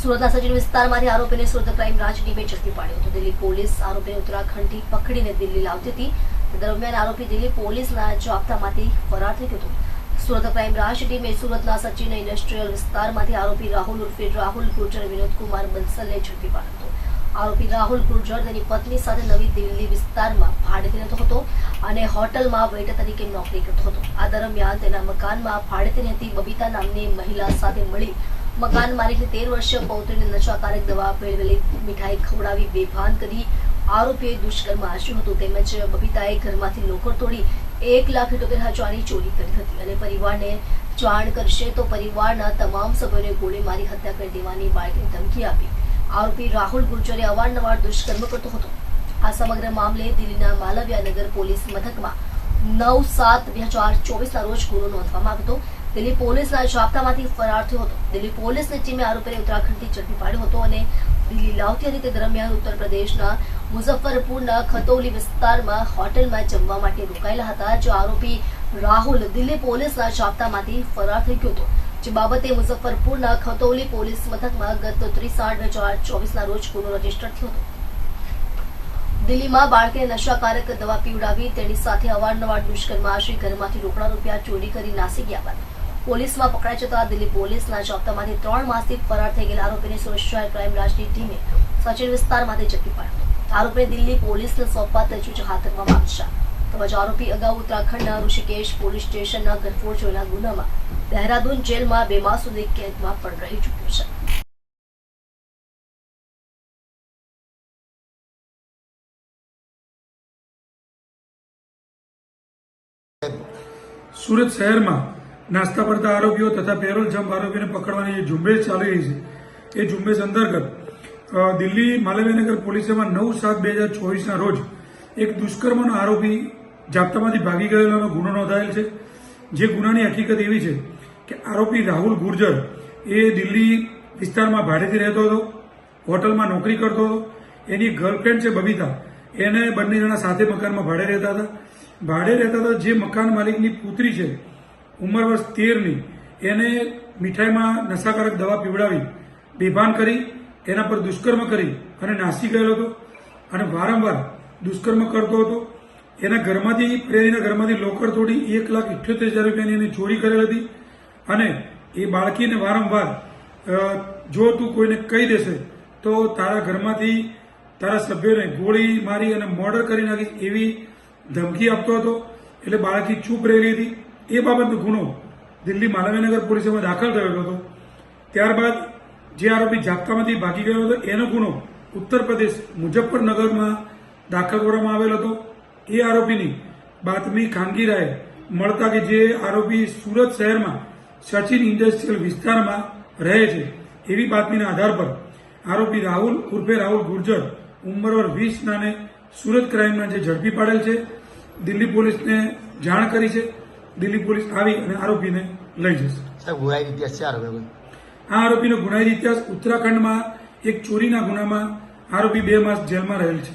સુરતના સચિન વિસ્તારમાંથી આરોપીને સુરત ક્રાઇમ બ્રાન્ચ ટીમે ઝડપી પાડ્યો હતો. દિલ્હી પોલીસ આરોપીને ઉત્તરાખંડથી પકડીને દિલ્હી લાવતી હતી. દરમિયાન આરોપી દિલ્હી પોલીસના જાપ્તામાંથી ફરાર થઈ ગયો હતો. સુરત ક્રાઇમ બ્રાન્ચ ટીમે સુરતના સચિન ઇન્ડસ્ટ્રીયલ વિસ્તારમાંથી આરોપી રાહુલ ઉર્ફે રાહુલ ગુર્જર વિનોદકુમાર બંસલને ઝડપી પાડ્યો હતો. આરોપી રાહુલ ગુર્જર તેની પત્ની સાથે નવી દિલ્હી વિસ્તારમાં ભાડેથી રહેતો હતો અને હોટલમાં વેટર તરીકે નોકરી કરતો હતો. આ દરમિયાન તેના મકાનમાં ભાડેથી રહેતી બબીતા નામની મહિલા સાથે મળી મકાન માલિકની તેર વર્ષીય પૌત્રીને નશાકારક દવા ભેળવેલી મીઠાઈ ખવડાવી બેભાન કરી આરોપીએ દુષ્કર્મ આચર્યું હતું. તેમજ બબીતાએ ઘરમાંથી લોકર તોડી એક લાખ ઇઠોતેર હજારની ચોરી કરી હતી અને પરિવારને જાણ કરશે તો પરિવારના તમામ સભ્યોને ગોળી મારી હત્યા કરી દેવાની બાળકીને ધમકી આપી. આરોપી રાહુલ ગુર્જરે અવારનવાર દુષ્કર્મ કરતો હતો. આ સમગ્ર મામલે દિલ્હીના માલવ્યાનગર પોલીસ મથકમાં નવ સાત બે હજાર ચોવીસના રોજ ગુનો નોંધવામાં આવ્યો હતો. દિલ્હી પોલીસના જાપ્તામાંથી ફરાર થયો હતો. દિલ્હી પોલીસની ટીમે આરોપીને ઉત્તરાખંડથી ઝડપી પાડ્યો હતો અને દિલ્હી લાવતી હતી તે દરમિયાન ઉત્તર પ્રદેશના મુઝફ્ફરપુરના ખતૌલી વિસ્તારમાં હોટેલમાં જમવા માટે રોકાયેલા હતા, જો આરોપી રાહુલ દિલ્હી પોલીસના જાપ્તામાંથી ફરાર થઈ ગયો હતો. જે બાબતે મુઝફ્ફરપુરના ખતૌલી પોલીસ મથકમાં ગત ત્રીસ આઠ હજાર ચોવીસના રોજ ગુનો રજિસ્ટર થયો હતો. દિલ્હીમાં બાળકીને નશાકારક દવા પીવડાવી તેની સાથે અવારનવાર દુષ્કર્મ આશ્રી ઘરમાંથી રોકડા રૂપિયા ચોરી કરી નાસી ગયા બાદ પોલીસમાં પકડાઈ જતા દિલ્હી પોલીસના જપ્તામાંથી ત્રણ માસથી ફરાર થઈ ગયેલા આરોપીને સોશિયલ ક્રાઇમ બ્રાન્ચની ટીમે સચિન વિસ્તારમાંથી ઝડપી પાડ્યો. આરોપીને દિલ્હી પોલીસને સોંપવા તજવીજ હાથ ધરવામાં આવશે તેમજ આરોપી અગાઉ ઉત્તરાખંડના ઋષિકેશ પોલીસ સ્ટેશનના ગરફોડ જોયેલા ગુનામાં દહેરાદૂન જેલમાં બે માસ સુધી કેદમાં પણ રહી ચૂક્યો છે. સુરત શહેરમાં નાસ્તા પડતા આરોપીઓ તથા પેરોલ જમ્પ આરોપીને પકડવાની જે ઝુંબેશ ચાલી રહી છે, એ ઝુંબેશ અંતર્ગત દિલ્હી માલવ્યનગર પોલીસેમાં નવ સાત બે હજાર ચોવીસના રોજ એક દુષ્કર્મનો આરોપી જાપ્તામાંથી ભાગી ગયેલાનો ગુનો નોંધાયેલ છે. જે ગુનાની હકીકત એવી છે કે આરોપી રાહુલ ગુર્જર એ દિલ્હી વિસ્તારમાં ભાડેથી રહેતો હતો, હોટલમાં નોકરી કરતો હતો, એની ગર્લફ્રેન્ડ છે બબીતા, એને બંને જણા સાથે મકાનમાં ભાડે રહેતા હતા. ભાડે રહેતા હતા જે મકાન માલિકની પુત્રી છે ઉંમર વર્ષ તેરની એને મીઠાઈમાં નશાકારક દવા પીવડાવી, બેભાન કરી, એના પર દુષ્કર્મ કરી અને નાસી ગયેલો હતો. અને વારંવાર દુષ્કર્મ કરતો હતો. એના ઘરમાંથી, પ્રેરીના ઘરમાંથી લોકર તોડી એક લાખ ઇઠ્યોતેર હજાર રૂપિયાની એની ચોરી કરેલ હતી. અને એ બાળકીને વારંવાર જો તું કોઈને કહી દેશે, તો તારા ઘરમાંથી તારા સભ્યોને ગોળી મારી અને મર્ડર કરી નાખીશ એવી ધમકી આપતો હતો. એટલે બાળકી ચૂપ રહેલી હતી. એ બાબતનો ગુનો દિલ્હી માલવીનગર પોલીસમાં દાખલ થયેલો હતો. ત્યારબાદ જે આરોપી જાપ્તામાંથી ભાગી ગયો હતો, એનો ગુનો ઉત્તર પ્રદેશ મુઝફ્ફરનગરમાં દાખલ કરવામાં આવેલ હતો. એ આરોપીની બાતમી ખાનગી રાય મળતા કે જે આરોપી સુરત શહેરમાં સચિન ઇન્ડસ્ટ્રીયલ વિસ્તારમાં રહે છે, એવી બાતમીના આધાર પર આરોપી રાહુલ ઉર્ફે રાહુલ ગુર્જર ઉંમર વર્ષ વીસ નાને સુરત ક્રાઇમના જે ઝડપી પાડેલ છે. દિલ્હી પોલીસને જાણ કરી છે. દિલ્હી પોલીસ આવી અને આરોપીને લઈ જશે. સાહેબ ગુનાહિત ઇતિહાસ છે આરોપી આ આરોપીનો ગુનાહિત ઇતિહાસ ઉત્તરાખંડમાં એક ચોરીના ગુનામાં આરોપી બે માસ જેલમાં રહેલ છે.